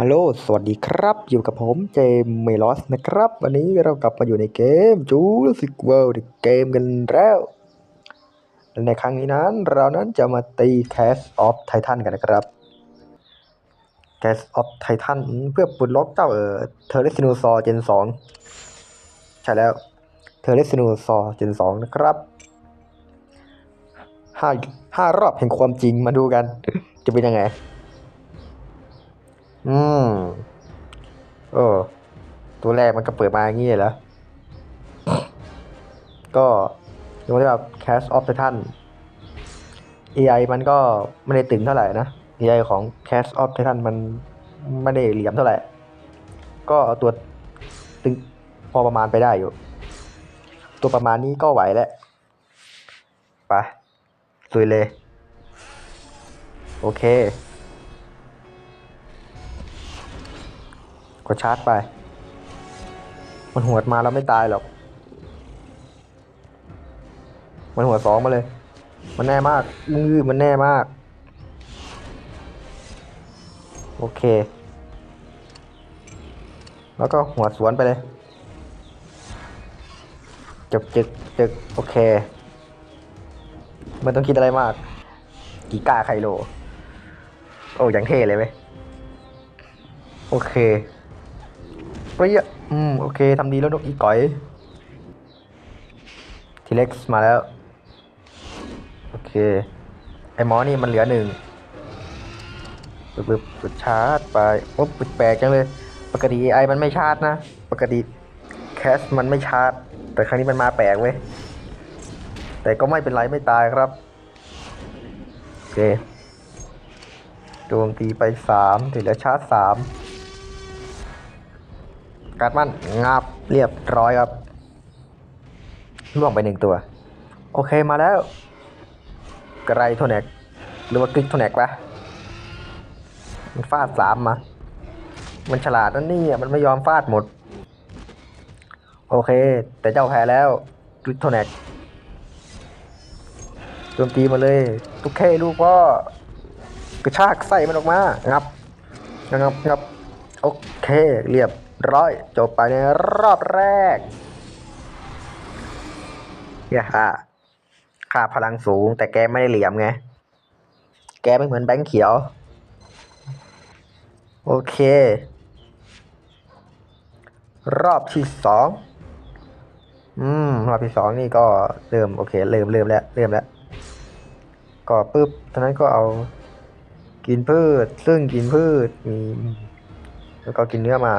ฮัลโหล สวัสดีครับ อยู่กับผมเจมส์เมลอสนะครับ วันนี้เรากลับมาอยู่ในเกม Jurassic World เกมกันแล้วและในครั้งนี้นั้น เรานั้นจะมาตี Cast of Titan กันนะครับ Cast of Titan เพื่อปลดล็อกเจ้าเอ่อ t e r r a s i n o s a u r Gen 2ใช่แล้ว t e r r a s i n o s a u r Gen 2นะครับห้าห้ารอบแห่งความจริงมาดูกัน จะเป็นยังไง อืมเออตัวแรกมันก็เปิดมาอย่างนี้เหรอ ก็ดูได้แบบ Cash of Titan AI มันก็ไม่ได้ตึงเท่าไหร่นะ AI ของ Cash of Titan มันไม่ได้เหลี่ยมเท่าไหร่ ก็เอาตัวตึงพอประมาณไปได้อยู่ ตัวประมาณนี้ก็ไหวแล้ว ไปสุยเลย โอเค กดชาร์จไป มันหัวดมาแล้วไม่ตายหรอก มันหัวสองมาเลย มันแน่มากมือมันแน่มาก โอเค แล้วก็หัวสวนไปเลยจึกจึกจึกโอเค ไม่ต้องคิดอะไรมาก กีก้าไคโล โอ้ยังเท่เลยเว้ยโอเค เปรี้ยอืม โอเคทำดีแล้วนกอีก๋อย ทีเล็กซ์มาแล้ว โอเค ไอหมอนี่มันเหลือหนึ่งปึ๊บปึ๊บปึ๊บชาร์จไปปุ๊บแปลกจังเลย ปกติ AI มันไม่ชาร์จนะ ปกติแคสมันไม่ชาร์จ แต่ครั้งนี้มันมาแปลกเว้ย แต่ก็ไม่เป็นไรไม่ตายครับ โอเค โจมตีไปสามถึงแล้วชาร์จสาม การดมันงับเรียบร้อยครับล่วงไปหนึ่งตัว โอเคมาแล้วกระไรโทเน็กหรือว่ากริกโทเน็กวะมันฟาดสามมา มันฉลาดนั่นนี่มันไม่ยอมฟาดหมด โอเค แต่เจ้าแพ้แล้วกริกโทเน็กโจมตีมาเลยทุกเคลูกก็กระชากใส่มันออกมา งับงับงับโอเค เรียบ ร้อยจบไปในรอบแรก เนี่ยค่ะค่าพลังสูง แต่แกไม่ได้เหลี่ยมไง แกไม่เหมือนแบงค์เขียว โอเค รอบที่สองอืม รอบที่สองนี่ก็เริ่มโอเค เริ่มเริ่มแล้ว เริ่มแล้ว ก็ปุ๊บตอนนั้นก็เอากินพืช ซึ่งกินพืชมี แล้วก็กินเนื้อมา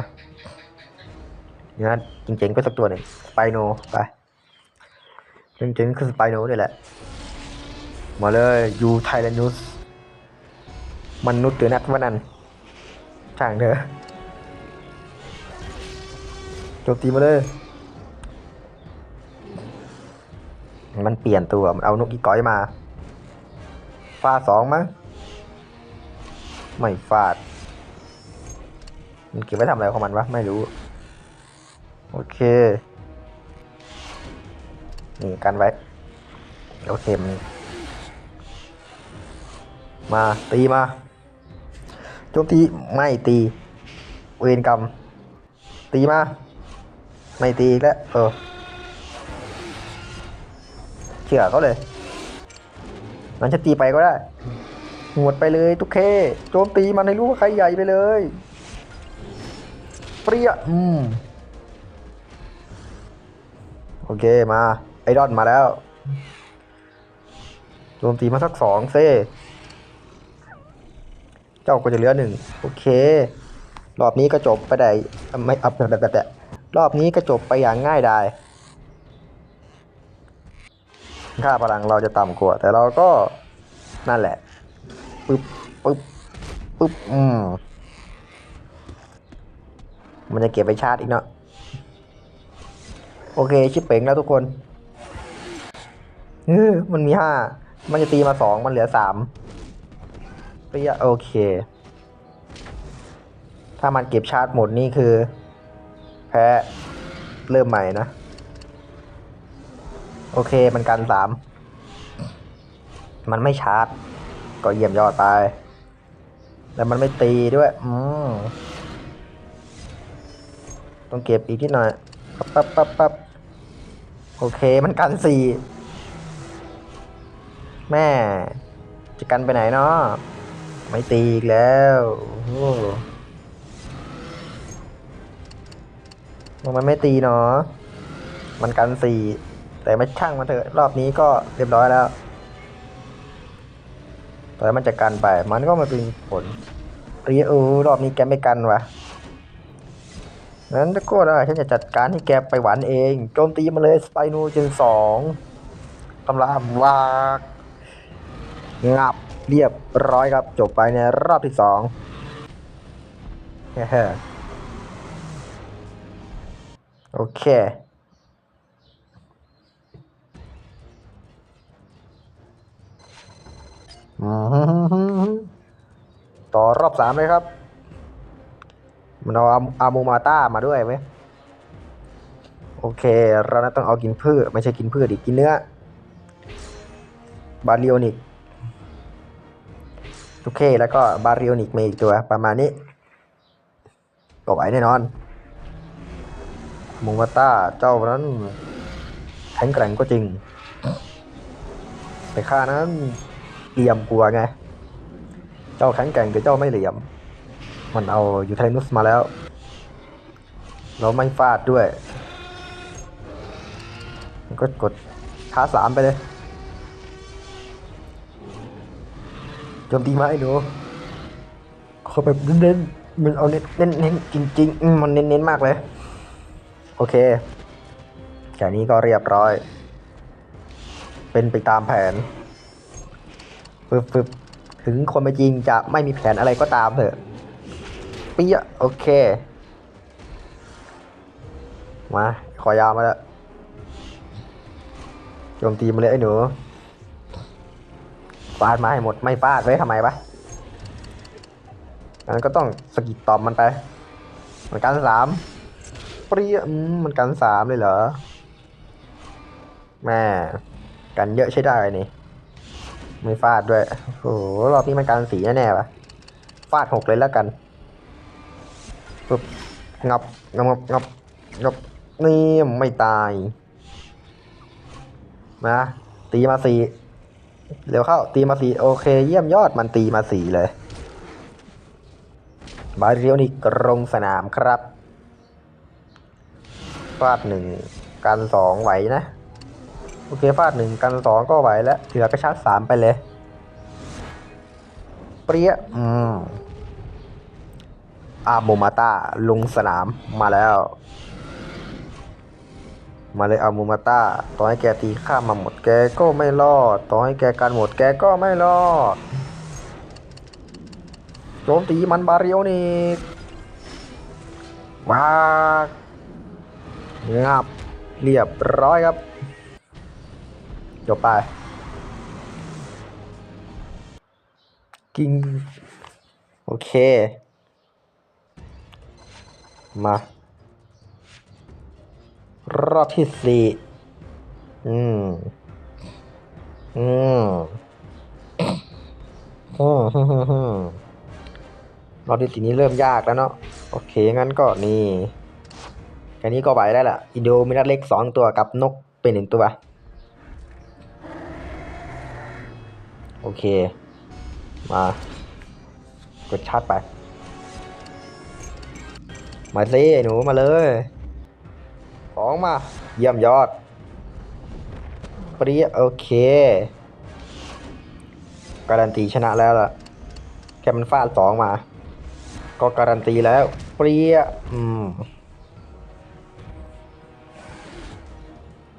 เนื้อจริงๆก็สักตัวหนึ่งสไปโนไปจริงๆคือสไปโนนี่แหละ มาเลยยูไทแลนุสมนุษย์หรือนักวันนั้นช่างเถอะจมตีมาเลย มันเปลี่ยนตัว มันเอานกอีก้อยมา ฟาสองมั้งไม่ฟาด มันเก็บไว้ทำอะไรของมันวะ ไม่รู้ โอเค นี่กันไว้โอเคมันมาตีมาโจมตีไม่ตี เวรกรรม ตีมา ไม่ตีแล้ว เออ เชื่อเขาเลยมันจะตีไปก็ได้หวดไปเลยทุกเค โจมตีมันให้รู้ว่าใครใหญ่ไปเลย เปรี้ยอืมโอเคมาไอดอนมาแล้วโจมตีมาสักสองเซ่เจ้าก็จะเหลือหนึ่งโอเค รอบนี้ก็จบไปได้ไม่อัพแบบแบบแบบรอบนี้ก็จบไปอย่างง่ายดายค่าพลังเราจะต่ำกว่าแต่เราก็นั่นแหละปึ๊บปึ๊บปึ๊บอืม มันจะเก็บไปชาร์จอีกเนาะโอเคชิปเป่งแล้วทุกคนเออมันมีห้ามันจะตีมาสองมันเหลือสามเปียโอเค ถ้ามันเก็บชาร์จหมดนี่คือ แพ้เริ่มใหม่นะ โอเคมันกันสามมันไม่ชาร์จ ก็เยี่ยมยอดไป แล้วมันไม่ตีด้วย อืม ต้องเก็บอีกนิดหน่อยปั๊บปั๊บปั๊บปั๊บโอเคมันกันสี่แม่จะกันไปไหนเนาะไม่ตีอีกแล้วโอ้มันไม่ตีเนาะมันกันสี่แต่ไม่ช่างมันเถอะรอบนี้ก็เรียบร้อยแล้วแต่มันจะกันไป มันก็ไมาเป็นผลเรียเออรอบนี้แกไม่กันวะ งั้นก็ได้ฉันจะจัดการให้แกไปหวานเอง โจมตีมาเลยสไปนูเจนสองตำรามวากงับเรียบร้อยครับ จบไปในรอบที่สองเฮ้โอเคต่อรอบสามเลยครับ มันเอาอาอามูมาต้ามาด้วยไหมโอเค เราน่าต้องเอากินพืชไม่ใช่กินพืชดิกินเนื้อ บาริโอนิก โอเค แล้วก็บาริโอนิกมาอีกตัวประมาณนี้ก็ไหวแน่นอนมูมาต้าเจ้านั้นแข็งแกร่งก็จริงแต่ข้านั้นเหลี่ยมกลัวไง เจ้าแข็งแกร่งแต่เจ้าไม่เหลี่ยม มันเอายูไทนุสมาแล้ว เราไม่ฟาดด้วย ก็กดท้าสามไปเลยโจมตีมาไอ้หนูขอแบบเน้นๆมันเอาเน้นเน้นเน้นจริงๆมันเน้นเน้นมากเลย โอเคแค่นี้ก็เรียบร้อย เป็นไปตามแผนฟึบฟึบถึงคนไม่จริงจะไม่มีแผนอะไรก็ตามเถอะ เปี้ยโอเค มา ขอยาวมาแล้วโจมตีมาเลยไอ้หนูฟาดมาให้หมดไม่ฟาดไว้ทำไมปะงั้นก็ต้องสกิดตอบมันไป มันกันสามเปรี้ยมมันกันสามเลยเหรอแม่กันเยอะใช้ได้นี่ไม่ฟาดด้วยโอ้โหรอบนี้มันการสีแน่ๆปะฟาดหกเลยแล้วกัน ปึ๊บงับงับงับงับงับนี่ไม่ตายมาตีมาสี่เร็วเข้าตีมาสี่โอเค เยี่ยมยอดมันตีมาสี่เลย บาเรียวนี่กรงสนามครับฟาดหนึ่งการสองไหวนะ โอเคฟาดหนึ่งกันสองก็ไหวแล้ว เหลือกระชัดสามไปเลย เปรี้ย อืม อาโมมาตาลงสนามมาแล้ว มาเลยอาโมมาตาต่อให้แกตีข้ามมาหมดแกก็ไม่รอดต่อให้แกการหมดแกก็ไม่รอดโจมตีมันบาเรียวนี่ว้างับเรียบร้อยครับจบไปกิ้งโอเค มา รอบที่สี่อืม อืมอืมฮึ่มฮึ่มฮึ่มรอบที่สี่นี้เริ่มยากแล้วเนาะ โอเค งั้นก็นี่แค่นี้ก็ไหวได้ละอินโดมินัสเล็กสองตัวกับนกเป็นหนึ่งตัว โอเค มากดชาร์จไป มาสิไอ้หนูมาเลยของมา เยี่ยมยอดปรีโอเค การันตีชนะแล้วล่ะ แค่มันฟาดสองมา ก็การันตีแล้วปรีอืม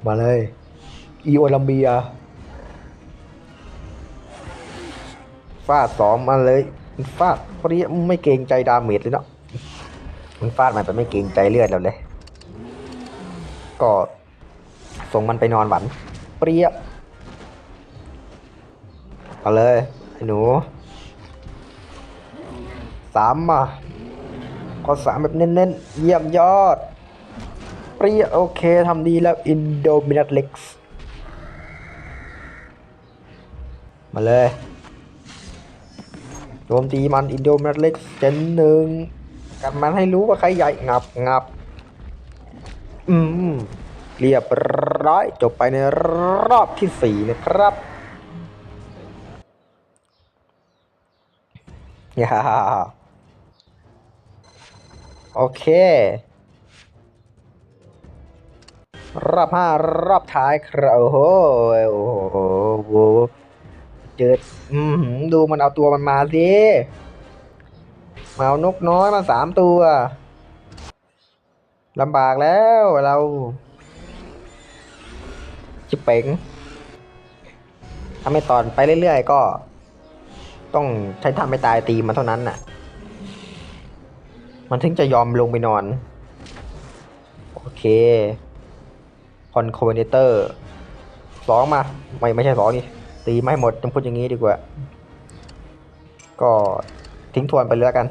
มาเลย อีโอลัมเบียฟาดสองมาเลยฟาดปรีไม่เกรงใจดาเมจเลยเนาะ มันฟาดมันไปไม่เกรงใจเลือดเราเลย ก็ส่งมันไปนอนหวัน เปรี้ยเอาเลยไอ้หนูสามมาก็สามแบบเน้นๆ เยี่ยมยอด เปรี้ยโอเคทำดีแล้วอินโดมินัสเล็กซ์มาเลยโจมตีมันอินโดมินัสเล็กซ์เจนหนึ่ง กันมันให้รู้ว่าใครใหญ่งับงับ อืม เรียบร้อย จบไปในรอบที่สี่นะครับย่าโอเค รอบห้ารอบท้ายครับโอ้โหโอ้โหเจอดูมันเอาตัวมันมาสิ มาเอานกน้อยมาสามตัวลำบากแล้วเราจิเป๋งถ้าไม่ตอนไปเรื่อยๆก็ ต้องใช้ทำไม่ตายตีมันเท่านั้นน่ะ มันถึงจะยอมลงไปนอน โอเคคอนโคเวเนเตอร์สองมา ไม่ไม่ใช่สองนี่ตีไม่หมดต้องพูดอย่างนี้ดีกว่า ก็ทิ้งทวนไปเลยแล้วกัน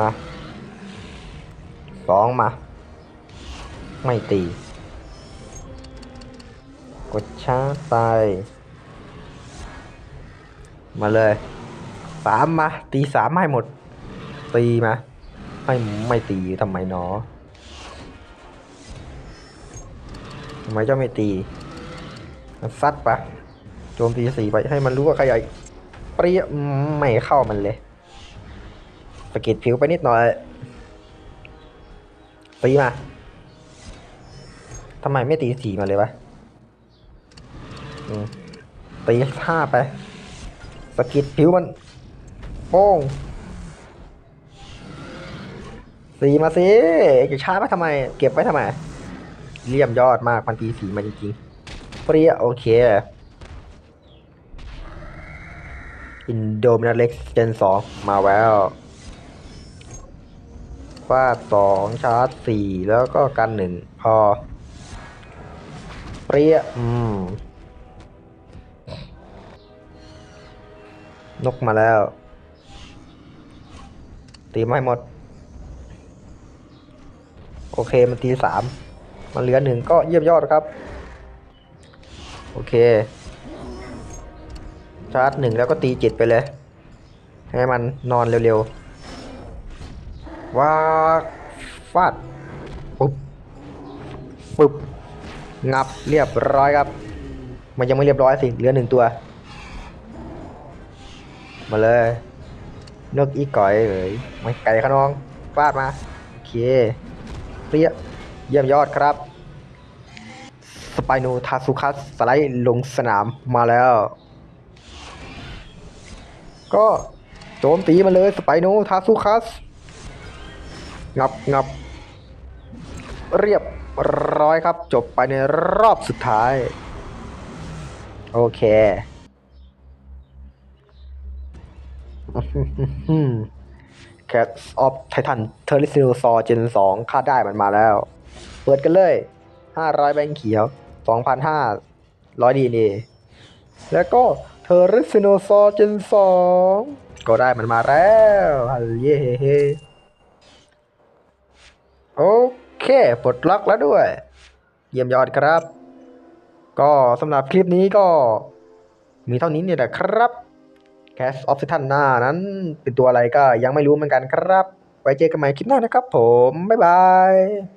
มาสองมา ไม่ตี กดช้าร์จไปมาเลยสามมา ตีสามให้หมด ตีมา ไม่ไม่ตีทำไมเนาะทำไมเจ้าไม่ตี มันซัดปะโจมตีสี่ไปให้มันรู้ว่าใครใหญ่เปรี้ยไม่เข้ามันเลยะกิดผิวไปนิดหน่อยตีมาทำไมไม่ตีสีมาเลยวะตีห้าไปสะกิดผิวมันโป้งสีมาสิจะช้าไปทำไม เก็บไว้ทำไม เลี่ยมยอดมากมันตีสีมาจริงๆเปรี้ยโอเคอินโดมินาเล็กเจนสองมาแล้ว ฟาดสองชาร์จสี่แล้วก็กันหนึ่งพอ เปรี้ยอืม นกมาแล้ว ตีไม่หมด โอเคมันตีสามมันเหลือหนึ่งก็เยี่ยมยอดครับ โอเค ชาร์จหนึ่งแล้วก็ตีเจ็ดไปเลย ให้มันนอนเร็วๆ ว้าฟาดปุ๊บปุ๊บงับเรียบร้อยครับ มันยังไม่เรียบร้อยสิเหลือหนึ่งตัว มาเลยนกอีก่อยเอ๋ยไม่ไก่ขน้องฟาดมาโอเคเปรี้ยเยี่ยมยอดครับสไปโนทาสุคัสสไลด์ลงสนามมาแล้ว ก็โจมตีมาเลยสไปโนทาสุคัส งับงับ เรียบร้อยครับ จบไปในรอบสุดท้าย โอเค Cats of Titan t e r r i s i n o s a u r Gen 2ค่าได้มันมาแล้ว เปิดกันเลย500แบงค์เขียว2,500ดีนี่แล้วก็ t e r r i s i n o s a u r Gen 2ก็ได้มันมาแล้ว เย่เฮ โอเคปลดล็อกแล้วด้วย เยี่ยมยอดครับ ก็สำหรับคลิปนี้ก็ มีเท่านี้เนี่ยแหละครับแคสออฟซิทันหน้านั้นเป็นตัวอะไรก็ยังไม่รู้เหมือนกันครับ ไว้เจอกันใหม่คลิปหน้านะครับผม บ๊ายบาย